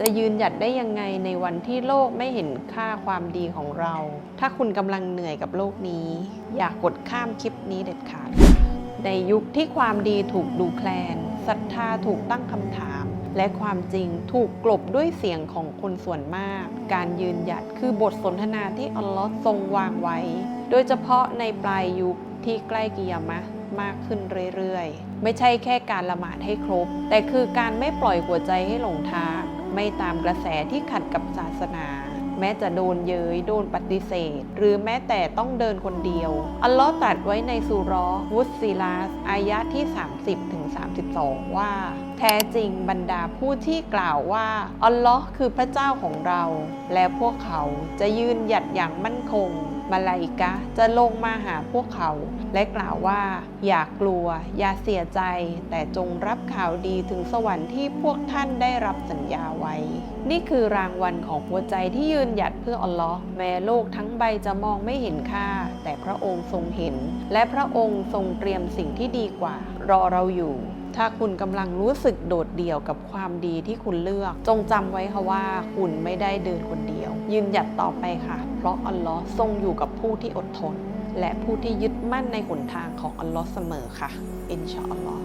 จะยืนหยัดได้ยังไงในวันที่โลกไม่เห็นค่าความดีของเรา ถ้าคุณกำลังเหนื่อยกับโลกนี้ อย่ากกดข้ามคลิปนี้เด็ดขาด ในยุคที่ความดีถูกดูแคลนศรัทธาถูกตั้งคำถาม และความจริงถูกกลบด้วยเสียงของคนส่วนมาก การยืนหยัดคือบทสนทนาที่อัลลอฮ์ทรงวางไว้ โดยเฉพาะในปลายยุคที่ใกล้กิยามะมากขึ้นเรื่อยๆ ไม่ใช่แค่การละหมาดให้ครบ แต่คือการไม่ปล่อยหัวใจให้หลงทาง ไม่ตามกระแสที่ขัดกับศาสนา แม้จะโดนเย้ยโดนปฏิเสธ หรือแม้แต่ต้องเดินคนเดียว อัลลอฮ์ตรัสไว้ในสุรอวุสซิลาส อายะที่ 30ถึง32 ว่า แท้จริงบรรดาผู้ที่กล่าวว่า อัลลอฮ์คือพระเจ้าของเรา และพวกเขาจะยืนหยัดอย่างมั่นคง มาลาอิกะจะลงมาหาพวกเขา และกล่าวว่า อย่ากลัว อย่าเสียใจ แต่จงรับข่าวดีถึงสวรรค์ที่พวกท่านได้รับสัญญาไว้ นี่คือรางวัลของหัวใจที่ยืนหยัดเพื่ออัลลอฮ์แม้โลกทั้งใบจะมองไม่เห็นค่า แต่พระองค์ทรงเห็น และพระองค์ทรงเตรียมสิ่งที่ดีกว่า รอเราอยู่ ถ้าคุณกำลังรู้สึกโดดเดี่ยวกับความดีที่คุณเลือก จงจำไว้ค่ะว่าคุณไม่ได้เดินคนเดียว ยืนหยัดต่อไปค่ะ เพราะอัลลอฮ์ทรงอยู่กับผู้ที่อดทน และผู้ที่ยึดมั่นในหนทางของอัลลอฮ์เสมอค่ะ อินชาอัลลอฮ์